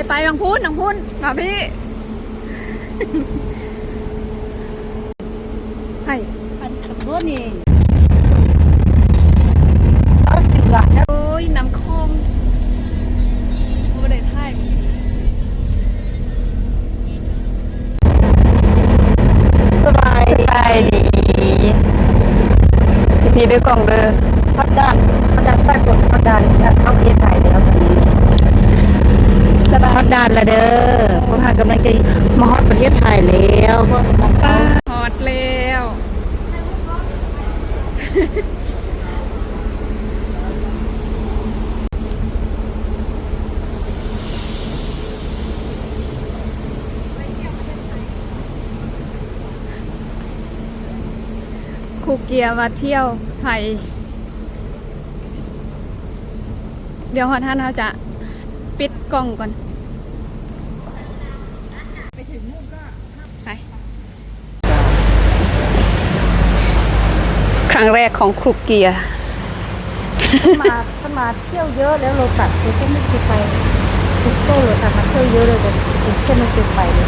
ไปไปน้องพุ้นน้องพุ้นมาพี่ให้อันขับรถนี่เอาสิบหลานนะโอ้ยน้ำคลองบ่ได้ถ่ายมีสบายสบายดีชิพีด้วยกล่องเด้อ พัดดันพัดดันใส่กดพัดดันเข้าประเทศไทยแล้วตอนนี้ สบายพัดดันละเด้อพวกหากำลังจะมาฮอดประเทศไทยแล้วพวกน้องป้าฮอตแล้วครูเกียร์มาเที่ยวไทย เดี๋ยวฮอท่านเขาจะปิดกล้องก่อน ไปถึงนู่นก็ไป ค รั้งแรกของครูเกียร์มาถ้ามาเที่ยวเยอะแล้วเราตัดคือแค่ไม่เคยไปทุกโต้เลยค่ะมาเที่ยวเยอะเลยแต่แค่ไม่เคยไปเลย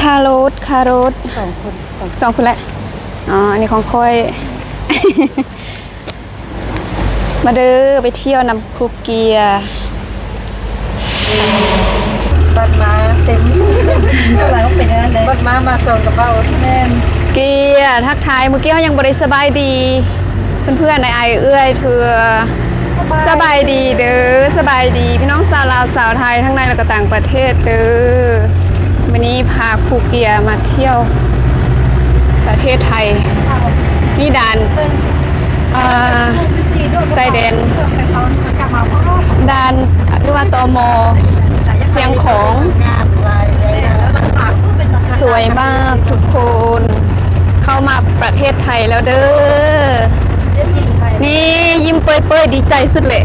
คาโรสคาโรสสองคนสองสองคนแหละอ๋ออันนี้ของค่อย มาเด้อไปเที่ยวนำครูเกียร์บัดมา เต็มเท่าไหร่ก็เป็นอย่างนั้นเลยบัดมามาส่งกระเป๋าแม่นเกียร์ทักทายเมื่อกี้เขายังบริสบายดี เพื่อนๆในไอายเอื้อยเธอสบายดีเด้อสบายดี พี่น้องสาวลาวสาวไทยทั้งในและก็ต่างประเทศเด้อวันนี้พาครูเกียร์มาเที่ยว ประเทศไทย นี่ด่านเอ่อไส้แดนด่านหรือว่าตมเสียงของ สวยมากทุกคน เข้ามาประเทศไทยแล้วเด้อ นี่ยิ้มเปื่อยๆดีใจสุดเลย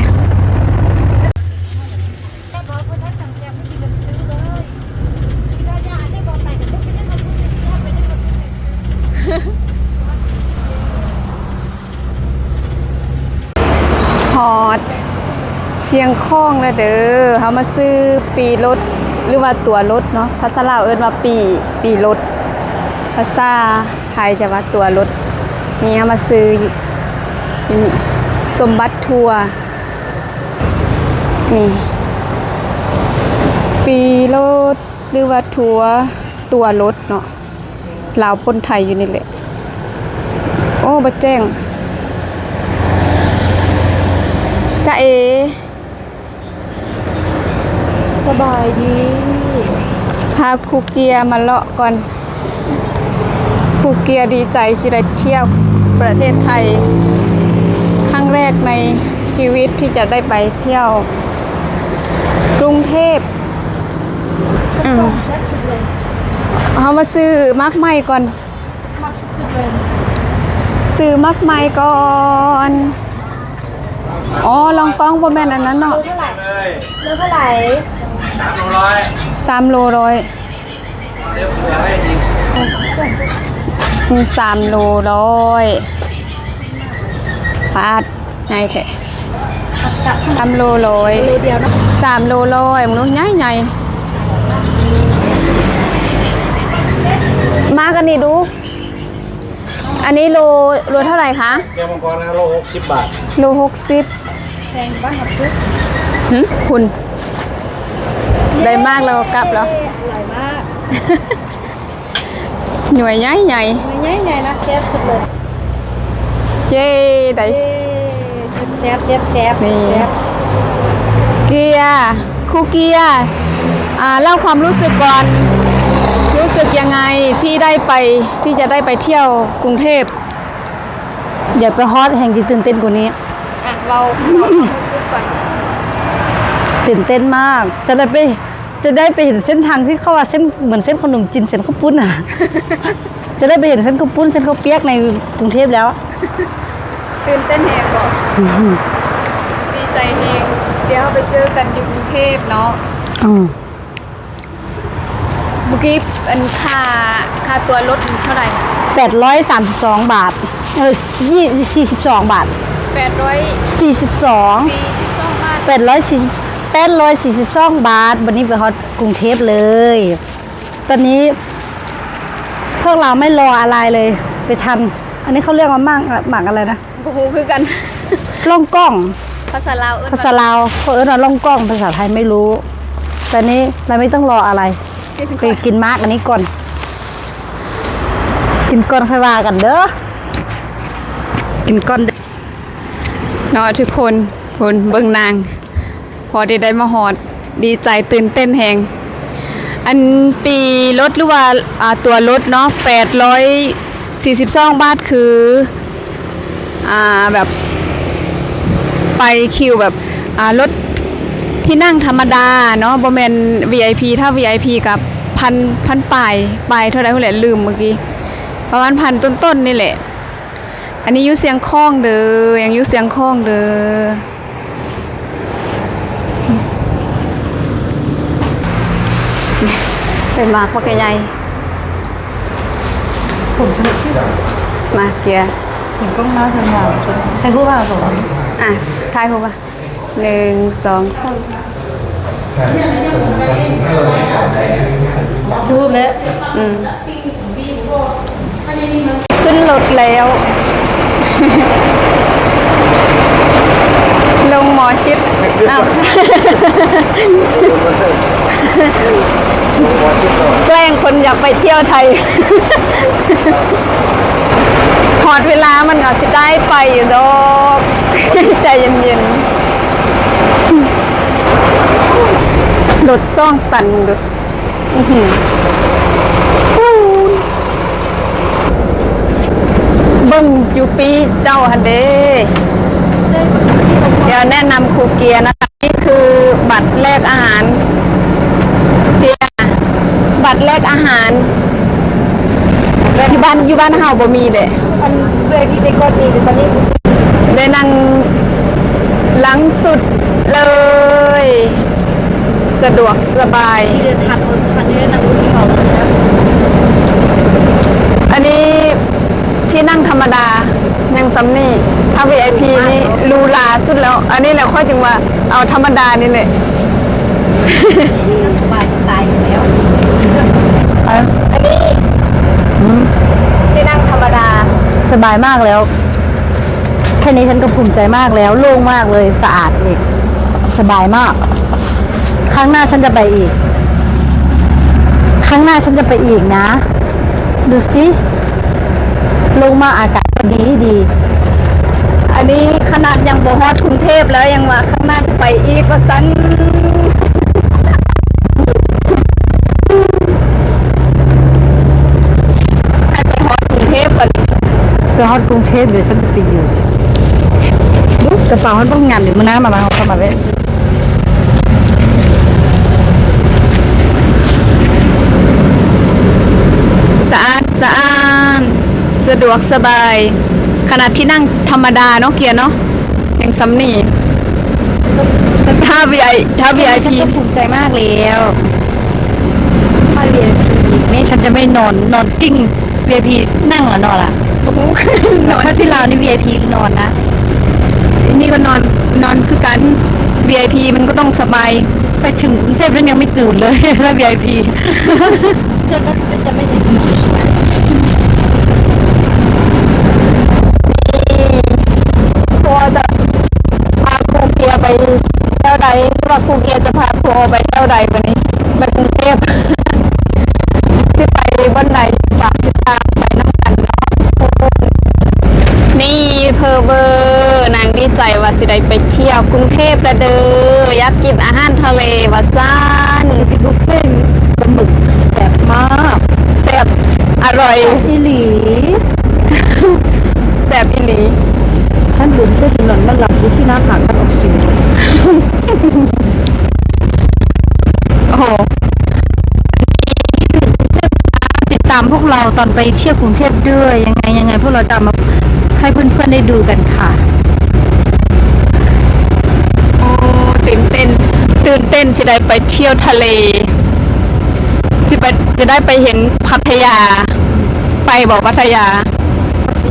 ฮอดเชียงคองแล้วเด้อเขามาซื้อปีรถ หรือว่าตัวรถเนาะภาษาลาวเอิ้นว่าปีปีรถภาษาไทยจะว่าตัวรถนี่เขามาซื้ออยู่นี่สมบัติทัวร์นี่ปีรถหรือว่าทัวร์ตัวรถเนาะลาวปนไทยอยู่นี่แหละโอ้บ่แจ้งจ้าเอ สบายดี พาครูเกียร์มาเลาะก่อนครูเกียร์ดีใจที่ได้เที่ยวประเทศไทย ครั้งแรกในชีวิตที่จะได้ไปเที่ยว กรุงเทพอืมเอามาซื้อมากไม้ก่อนมักสุดเลยซื้อมากไม้ก่อนอ๋อลองกล้องบ่แม่นอันนั้นเนาะเท่าไหร่เลือเท่าไหร่ สามโลร้อยมีสามโลร้อยปาดไงแท้สามโลร้อยโลเดียวนะสามโลร้อยมึงรู้ใหญ่ใหญ่มากันนี่ดู อันนี้โลโลเท่าไหร่คะแก้วมังกรนะโลหกสิบบาท โลหกสิบแพงบ้านหับซุปหึคุณ ได้มากแล้วก็กลับแล้ว อร่อยมากหน่วยใหญ่ใหญ่ไม่ใหญ่ใหญ่นะแซ่บสุดเลยเย้ได้เอ้แซ่บแซ่บแซ่บนี่ แซ่บเกียร์ครูเกียร์อ่าเล่าความรู้สึกก่อน รู้สึกยังไงที่ได้ไปที่จะได้ไปเที่ยวกรุงเทพอย่าไปฮอตแห่งที่ตื่นเต้นกว่านี้ อะเราความรู้สึกก่อน ตื่นเต้นมาก จะได้ไปจะได้ไปเห็นเส้นทางที่เขาว่าเส้นเหมือนเส้นขนมจีนเส้นข้าวปุ้นอะ จะได้ไปเห็นเส้นข้าวปุ้นเส้นข้าวเปียกในกรุงเทพแล้ว ตื่นเต้นแหงบอกดีใจแหงเดี๋ยวเราไปเจอกันอยู่กรุงเทพเนาะอืมเมื่อกี้เป็นค่าค่าตัวรถเท่าไหร่832บาทเออยี่42บาทแปดร้อย42สี่สิบสองบาท 840 842บาท วันนี้ไปฮอตกรุงเทพเลย ตอนนี้ พวกเราไม่รออะไรเลย ไปทำอันนี้เขาเรียกว่ามั่งหมักอะไรนะโอ้โหคือกันล่องกล้อง ภาษาลาวเอิ้นภาษาลาวเขาเอิ้นว่าล่องกล้องภาษาไทยไม่รู้แต่นี้เราไม่ต้องรออะไรไปกินมากอันนี้ก่อน กินก่อนค่อยว่ากันเด้อกินก่อนเด้อเนาะทุกคนคนเบิ่งนาง พอได้ได้มาหอดดีใจตื่นเต้นแหงอันปีรถหรือว่าอ่าตัวรถเนาะ842บาทคืออ่าแบบไปคิวแบบอ่ารถที่นั่งธรรมดาเนาะบ่แม่น VIP ถ้า VIP กับพันพันปลายปลายเท่าไหร่เท่าไหร่ลืมเมื่อกี้ประมาณพันต้นๆนี่แหละ อันนี้ยุเสียงคล้องเด้อยังยุเสียงคล้องเด้อ เป็นมาพ่อแกใหญ่ผมฉันชื่อมาเกียร์เห็นกล้องหน้าเธอมาใครพูดว่าผมอะทายเขาปะหนึ่งสองสามพูดแล้วอืมขึ้นรถแล้วล งหมอชิดอ้าวแกล้งคนอยากไปเที่ยวไทย หอดเวลามันก็สิได้ไปอยู่ดอกใจเย็นๆรถซ่องสั่นดูอื้อหืออู้เบิ่งอยู่ปีเจ้าฮันเด เดี๋ยวแนะนำครูเกียร์นะคะนี่คือบัตรแลกอาหารเกียร์บัตรแลกอาหารอยู่บ้านอยู่บ้านเฮาบ่มีเด้มันเวทีในกดนี่ตอนนี้ได้นั่งหลังสุดเลย สะดวกสบาย ที่เดินทางบนคันนี้นะคุณที่เขาเลยนะอันนี้ที่นั่งธรรมดา ยังซัมนี่ถ้า VIP นี่หรูหราสุดแล้ว อันนี้แหละค่อยจึงว่าเอาธรรมดานี่แหละสบายตายอยู่แล้วอันนี้ที่นั่งธรรมดาสบายมากแล้ว แค่นี้ฉันก็ภูมิใจมากแล้วโล่งมากเลยสะอาดอีก สบายมาก ครั้งหน้าฉันจะไปอีก ครั้งหน้าฉันจะไปอีกนะ ดูสิลงมาอากาศ ก็ดีดี อันนี้ขนาดยังบ่ฮอดกรุงเทพแล้วยังว่าข้างหน้าจะไปอีกว่าซันให้ไปฮอดกรุงเทพก่อนไปฮอดกรุงเทพเดี๋ยวฉันจะไปอยู่ดูกระเป๋ามันต้องงานเดี๋ยวมันน้ามามาเอาเข้ามาเว้ยสะอาดสะอ้าน สะดวกสบาย ขนาดที่นั่งธรรมดาเนาะเกียร์เนาะยังซ้ำนี่ถ้า VI ถ้า VIP ฉันก็ภูมิใจมากแล้วถ้า VIP นี่ฉันจะไม่นอนนอนกิ้ง VIP นั่งเหรอนอนล่ะโอ้โหนอนถ้าที่ลาวนี่ VIP นอนนะนี่ก็นอนนอนคือกัน VIP มันก็ต้องสบาย ไปถึงกรุงเทพแล้วยังไม่ตื่นเลย ถ้า VIP จะจะไม่ได้ ครูจะพาครู เกียร์ไปเที่ยวใดหรือว่าครูเกียร์จะพาครูไปเที่ยวใดวันนี้ไปกรุงเทพที่ไปวันไหนฝากติดตามไปน้ำกันเนาะนี่เพอเวอร์นางดีใจว่าสิได้ไปเที่ยวกรุงเทพระเด้ออยากกินอาหารทะเลว่าซ่านเป็นบุฟเฟ่ต์ปลาหมึกแซ่บมากแซ่บอร่อยอีหลีแซ่บอีหลีท่านบุญเพื่อถนนมันหลับอยู่ที่หน้าผาคันออกสิว โอ้โหติดตามพวกเราตอนไปเที่ยวกรุงเทพด้วย ยังไงยังไงพวกเราจะมาให้เพื่อนๆได้ดูกันค่ะ โอ้ตื่นเต้น ตื่นเต้นสิได้ไปเที่ยวทะเล จะไปจะได้ไปเห็นพัทยา ไปบอกพัทยา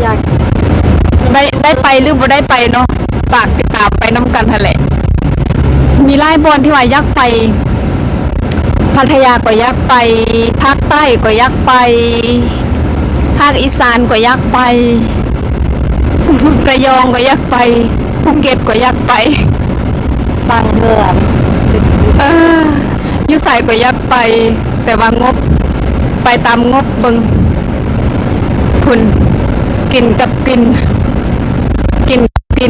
อยา ได้ได้ไปหรือบ่ได้ไปเนาะฝากติดตามไปน้ำกันทะเลมีไล่บอลที่ว่ายักไป พัทยาก็ยักไป ภาคใต้ก็ยักไป ภาคอีสานก็ยักไประยองก็ยักไปภูเก็ตก็ยักไป บางเรือเอออยุใส่ก็ยักไป แต่ว่างบ ไปตามงบบิงคุณกินกับกิน กิ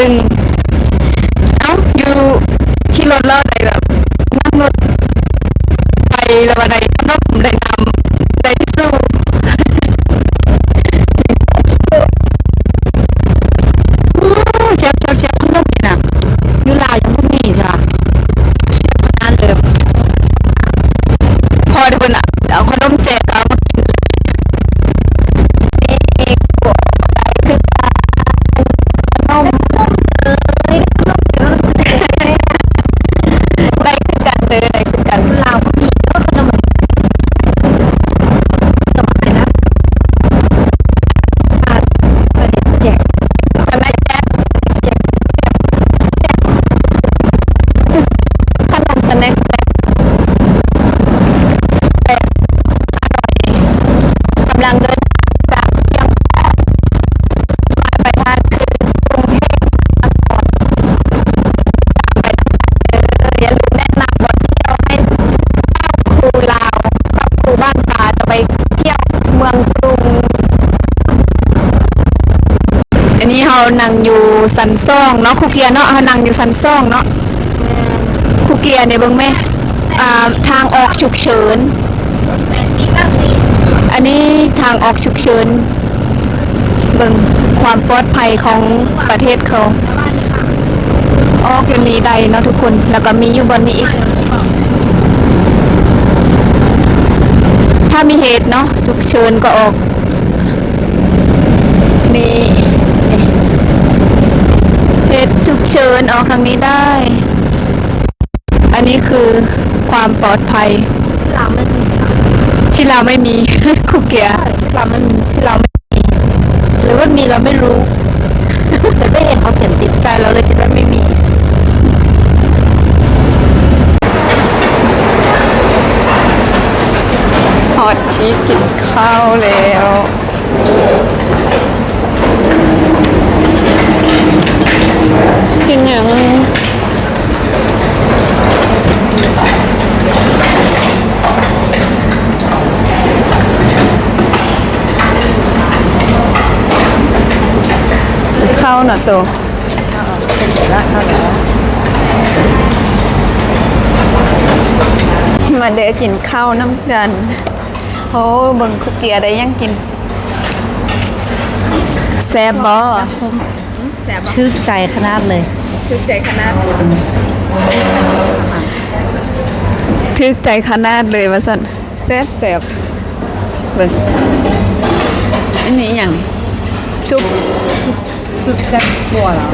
ย นนี้เรานั่งอยู่สันซ่องเนาะครูเกียร์เนาะเรานั่งอยู่สันซ่องเนาะครูเกียร์เนี่ยเบิ่งแม่อ่าทางออกฉุกเฉิน อันนี้ทางออกฉุกเฉิน เบิ่งความปลอดภัยของประเทศเขาออกอยู่นี้ใดเนาะทุกคน แล้วก็มีอยู่บนนี้อีก ถ้ามีเหตุเนาะฉุกเฉินก็ออกนี่เหตุ ฉุกเฉินออกทางนี้ได้ อันนี้คือความปลอดภัยลาไม่มีที่เราไม่มีคุกเกียร์ลาวมันที่เราไม่มีหรือว่ามีเราไม่รู้ แต่ไม่เห็นเขาเขียนติดใช่เราเลยคิดว่าไม่มีฮอตชีสกินข้าวแล้ว กินอย่าง ข้าวหน่ะตัวมาเด้อกินข้าวน้ำกันโอ้เบิ่งคุกเกียร์ได้ยังกินแซ่บบ่แซ่บบ่ชื่นใจขนาดเลยทึกใจขนาดทึกใจขนาดเลยว่าสั่นแซ่บแซ่บเบิ่งอันนี้หยังซุป คือแกงบัวเหรอ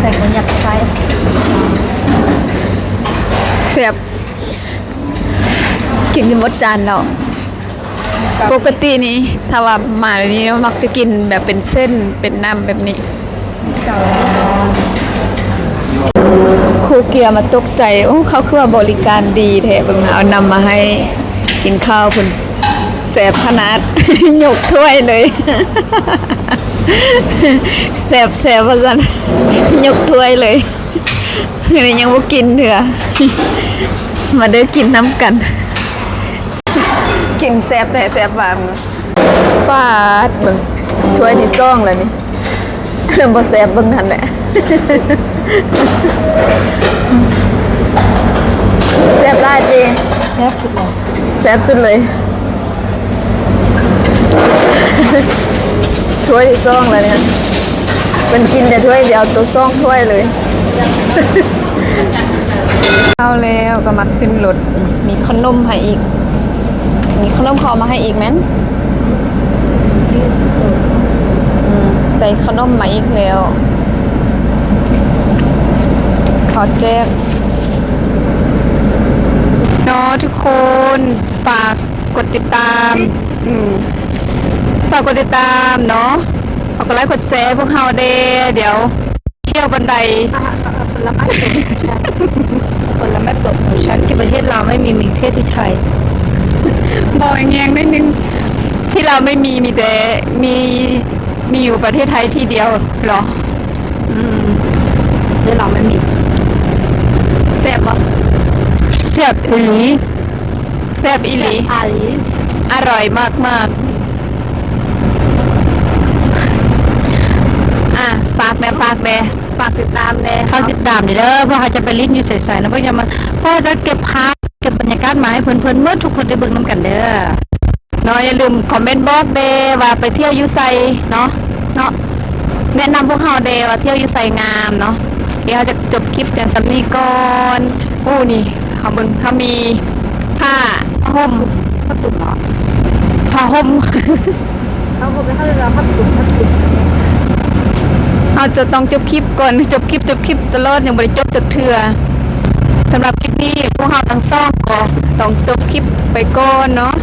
ใส่คนอยากใช้แซ่บกินจนหมดจานแล้ว ปกตินี้ถ้าว่ามาในนี้มักจะกินแบบเป็นเส้นเป็นน้ำแบบนี้ครูเกียร์มาตกใจ โอ้เขาคือว่าบริการดีแท้เบิ่งนะเอานำมาให้กินข้าวคุณ แสบขนาดยกถ้วยเลยแสบแสบว่าซั่นยกถ้วยเลยนี่ยังบ่กินเถอะมาเด้อกินน้ำกัน กินแซ่บแต่แซ่บหวานปาดเบิ่งถ้วยที่ซ่องแล้วนี่บ่แซ่บเบิ่งนั่นแหละแซ่บได้ดีแซ่บสุดเลยแซ่บสุดเลย ถ้วยที่ซ่องเลยเนี่ยเป็นกินแต่ถ้วยเดียวตัวซ่องถ้วยเลย เข้าแล้วก็มาขึ้นรถ มีขนมให้อีก มีขนมเขาเอมาให้อีกไหมนอืมได้ขนมมาอีกแล้ว ขอแจกเนาะทุกคน ฝากกดติดตาม อืม ฝากกดติดตามเนาะฝากกดไลค์กดแชร์พวกเฮาเดเดี๋ยว เที่ยวบันไดผลไม้สดผลไม้สดของฉันที่ประเทศเราวไม่มีมีแค่ที่ไทยบอกอย่างเงี้ยนิดนึงที่เราไม่มีมีแต่มีมีอยู่ประเทศไทยที่เดียวเหรอ อืมที่เราไม่มีแซ่บปะแซ่บอีหลีแซ่บอีหลีอาลีอร่อยมากมากๆอะฝากแม่ฝากแม่ฝากติดตามแน่ฝากติดตามเด้อเพราะเขาจะไปลิ้นอยู่ใส่ๆนะเพราะอย่ามาเพราะจะเก็บภาพเก็บบรรยากาศมาให้เพื่อนๆเมื่อทุกคนได้เบิ่งน้ำกันเด้อเนาะอย่าลืมคอมเมนต์บอกเดว่าไปเที่ยวอยูไซเนาะเนาะแนะนำพวกเขาเดว่าเที่ยวอยูไซงามเนาะเดี๋ยวเขาจะจบคลิปเพียงสำนีก่อนอู้นี่เขาเบิ่งเขามีผ้าผ้าห่มพักตุ่มเหรอผ้าห่มเขาคงไม่เข้าใจเราพักตุ่มพักตุ่ม เอาจะต้องจบคลิปก่อนจบคลิปจบคลิปตลอดยังไม่ได้จบจดเถื่อสำหรับคลิปนี้พวกเราทั้งสองก็ต้องจบคลิปไปก่อนเนาะ